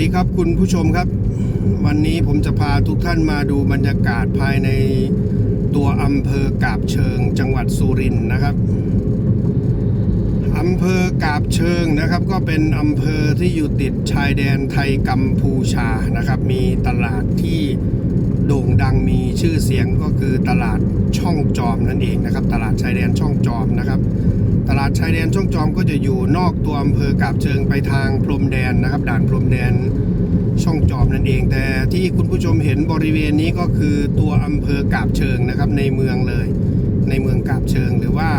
ดีครับคุณผู้ชมครับ วันนี้ผมจะพาทุกท่านมาดูบรรยากาศภายในตัวอำเภอกาบเชิง จังหวัดสุรินทร์นะครับอำเภอกาบเชิงนะครับ ก็เป็นอำเภอที่อยู่ติดชายแดนไทยกัมพูชานะครับ มีตลาดที่โด่งดังมีชื่อเสียงก็คือตลาดช่องจอมนั่นเองนะครับ ตลาดชายแดนช่องจอมนะครับ ตลาดชายแดนช่องจอมก็จะอยู่นอกตัวอำเภอกาบเชิงไปทางพรมแดนนะครับ ด่านพรมแดนช่องจอมนั่นเอง แต่ที่คุณผู้ชมเห็นบริเวณนี้ก็คือตัวอำเภอกาบเชิงนะครับในเมืองเลย ในเมืองกาบเชิงหรือว่า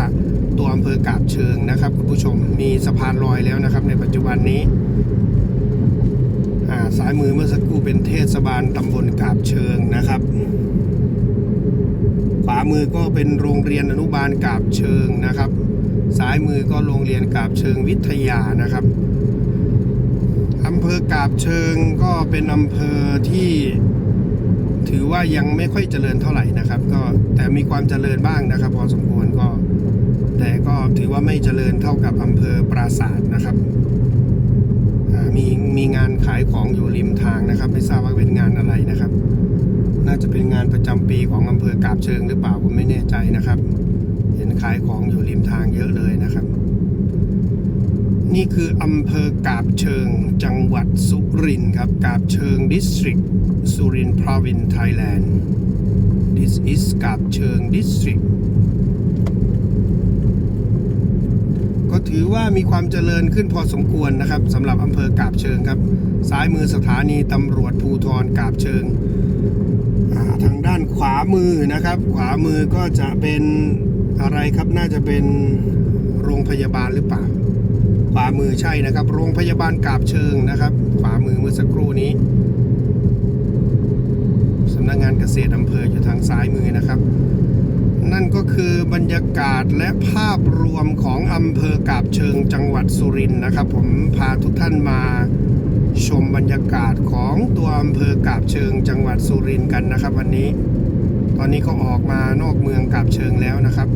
ตัวอำเภอกาบเชิงนะครับคุณผู้ชมมีสะพานลอยแล้วนะครับ ในปัจจุบันนี้อ่าซ้ายมือเมื่อสักครู่เป็นเทศบาลตำบลกาบเชิงนะครับขวามือก็เป็นโรงเรียนอนุบาลกาบเชิงนะครับ ซ้ายมือก็โรงเรียนกาบเชิงวิทยานะครับอำเภอกาบเชิงก็เป็นอำเภอที่ถือว่ายังไม่ค่อยเจริญเท่าไหร่นะครับ ก็แต่มีความเจริญบ้างนะครับ พอสมควรก็ แต่ก็ถือว่าไม่เจริญเท่ากับอำเภอปราศาสตร์นะครับมีมีงานขายของอยู่ริมทางนะครับ ไม่ทราบว่าเป็นงานอะไรนะครับ น่าจะเป็นงานประจำปีของอำเภอกาบเชิงหรือเปล่าผมไม่แน่ใจนะครับ ขายของอยู่ริมทางเยอะเลยนะครับ นี่คืออำเภอกาบเชิงจังหวัดสุรินทร์ครับ กาบเชิง district สุรินทร์ province Thailand this is กาบเชิง district ก็ถือว่ามีความเจริญขึ้นพอสมควรนะครับสำหรับอำเภอกาบเชิงครับ ซ้ายมือสถานีตำรวจภูธรกาบเชิงทางด้านขวามือนะครับ ขวามือก็จะเป็น อะไรครับน่าจะเป็นโรงพยาบาลหรือเปล่าขวามือใช่นะครับ โรงพยาบาลกาบเชิงนะครับ ขวามือเมื่อสักครู่นี้สำนักงานเกษตรอำเภออยู่ทางซ้ายมือนะครับ นั่นก็คือบรรยากาศและภาพรวมของอำเภอกาบเชิงจังหวัดสุรินทร์นะครับ ผมพาทุกท่านมาชมบรรยากาศของตัวอำเภอกาบเชิงจังหวัดสุรินทร์กันนะครับ วันนี้ ตอนนี้ก็ออกมานอกเมืองกาบเชิงแล้วนะครับ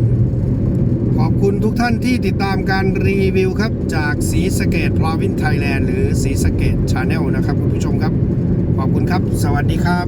ขอบคุณทุกท่านที่ติดตามการรีวิวครับ จากสีสเกตพาวินไทยแลนด์หรือสีสเกตชาแนลนะครับคุณผู้ชมครับ ขอบคุณครับ สวัสดีครับ